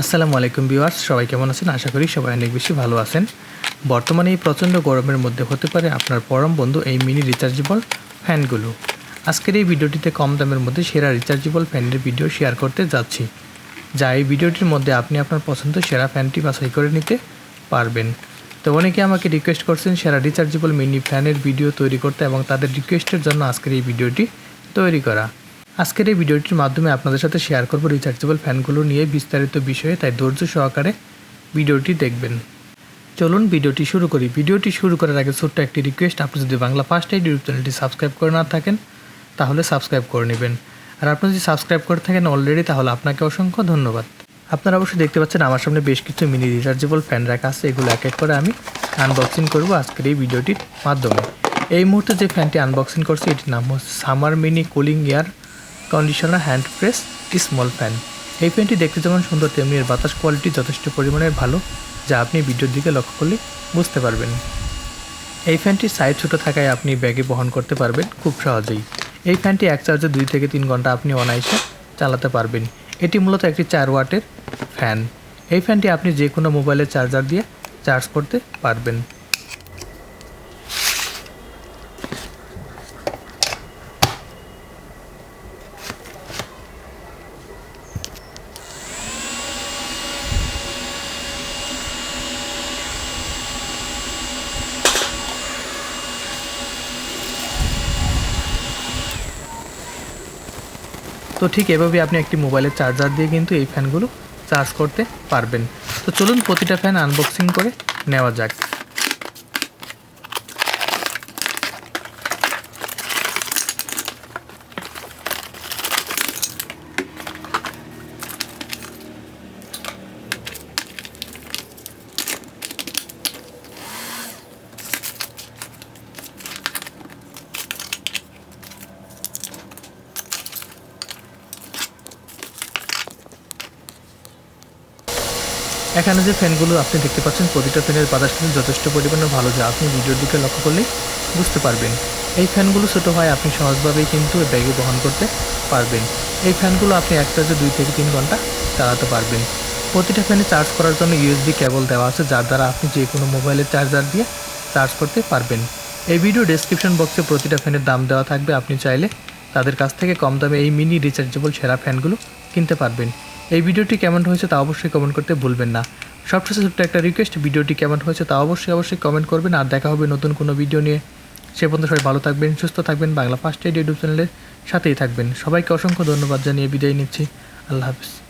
আসসালামু আলাইকুম ভিউয়ার্স, সবাই কেমন আছেন? আশা করি সবাই অনেক বেশি ভালো আছেন। বর্তমানে এই প্রচণ্ড গরমের মধ্যে হতে পারে আপনার পরম বন্ধু এই মিনি রিচার্জেবল ফ্যানগুলো আজকের এই ভিডিওটিতে কম দামের মধ্যে সেরা রিচার্জেবল ফ্যানের ভিডিও শেয়ার করতে যাচ্ছি। যা এই ভিডিওটির মধ্যে আপনি আপনার পছন্দ সেরা ফ্যানটি বাছাই করে নিতে পারবেন। তো অনেকে আমাকে রিকোয়েস্ট করছেন সেরা রিচার্জেবল মিনি ফ্যানের ভিডিও তৈরি করতে এবং তাদের রিকোয়েস্টের জন্য আজকের এই ভিডিওটি তৈরি করা। আজকের এই ভিডিওটির মাধ্যমে আপনাদের সাথে শেয়ার করব রিচার্জেবল ফ্যানগুলো নিয়ে বিস্তারিত বিষয়ে, তাই ধৈর্য সহকারে ভিডিওটি দেখবেন। চলুন ভিডিওটি শুরু করি। ভিডিওটি শুরু করার আগে ছোট্ট একটি রিকোয়েস্ট আপনি যদি বাংলা ফার্স্ট এইড ইউটিউব চ্যানেলটি সাবস্ক্রাইব করে না থাকেন, তাহলে সাবস্ক্রাইব করে নেবেন। আর আপনি যদি সাবস্ক্রাইব করে থাকেন অলরেডি তাহলে আপনাকে অসংখ্য ধন্যবাদ। আপনারা অবশ্যই দেখতে পাচ্ছেন আমার সামনে বেশ কিছু মিনি রিচার্জেবল ফ্যান রাখা আছে, এগুলো এক এক করে আমি আনবক্সিং করব আজকের এই ভিডিওটির মাধ্যমে। এই মুহূর্তে যে ফ্যানটি আনবক্সিং করছি, এটির নাম হচ্ছে summer mini cooling air conditioner hand press small fan এই ফ্যানটি দেখতে যেমন সুন্দর, তেমনি এর বাতাস কোয়ালিটি যথেষ্ট পরিমাণের ভালো, যা আপনি ভিডিওর দিকে লক্ষ্য করলে বুঝতে পারবেন। এই ফ্যানটির সাইজ ছোটো থাকায় আপনি ব্যাগে বহন করতে পারবেন খুব সহজেই। এই ফ্যানটি এক চার্জে দুই থেকে তিন ঘণ্টা আপনি অনায়াসে চালাতে পারবেন। এটি মূলত একটি চার ওয়াটের ফ্যান এই ফ্যানটি আপনি যে কোনো মোবাইলের চার্জার দিয়ে চার্জ করতে পারবেন। তো ঠিক এভাবে আপনি একটি মোবাইলের চার্জার দিয়ে কিন্তু এই ফ্যানগুলো চার্জ করতে পারবেন। তো চলুন প্রতিটা ফ্যান আনবক্সিং করে নেওয়া যাক। এখানে যে ফ্যানগুলো আপনি দেখতে পাচ্ছেন, প্রতিটা ফ্যানের বাতাস কিন্তু যথেষ্ট পরিমাণে ভালো। যা আপনি ভিডিওর দিকে লক্ষ্য করলেই বুঝতে পারবেন। এই ফ্যানগুলো ছোটো হয়, আপনি সহজভাবেই কিন্তু ব্যাগে বহন করতে পারবেন। এই ফ্যানগুলো আপনি এক চার্জে দুই থেকে তিন ঘণ্টা চালাতে পারবেন। প্রতিটা ফ্যানে চার্জ করার জন্য ইউএসবি কেবল দেওয়া আছে, যার দ্বারা আপনি যে কোনো মোবাইলের চার্জার দিয়ে চার্জ করতে পারবেন। এই ভিডিও ডেসক্রিপশন বক্সে প্রতিটা ফ্যানের দাম দেওয়া থাকবে। আপনি চাইলে তাদের কাছ থেকে কম দামে এই মিনি রিচার্জেবল সেরা ফ্যানগুলো কিনতে পারবেন। এই ভিডিওটি কেমন হয়েছে তা অবশ্যই কমেন্ট করতে ভুলবেন না। সবশেষে ছোট্ট একটা রিকোয়েস্ট ভিডিওটি কেমন হয়েছে তা অবশ্যই অবশ্যই কমেন্ট করবেন আর দেখা হবে নতুন কোনো ভিডিও নিয়ে। সে পর্যন্ত সবাই ভালো থাকবেন, সুস্থ থাকবেন, বাংলা ফার্স্ট এড ইউটিউব চ্যানেলের সাথেই থাকবেন। সবাইকে অসংখ্য ধন্যবাদ জানিয়ে বিদায় নিচ্ছি। আল্লাহ হাফিজ।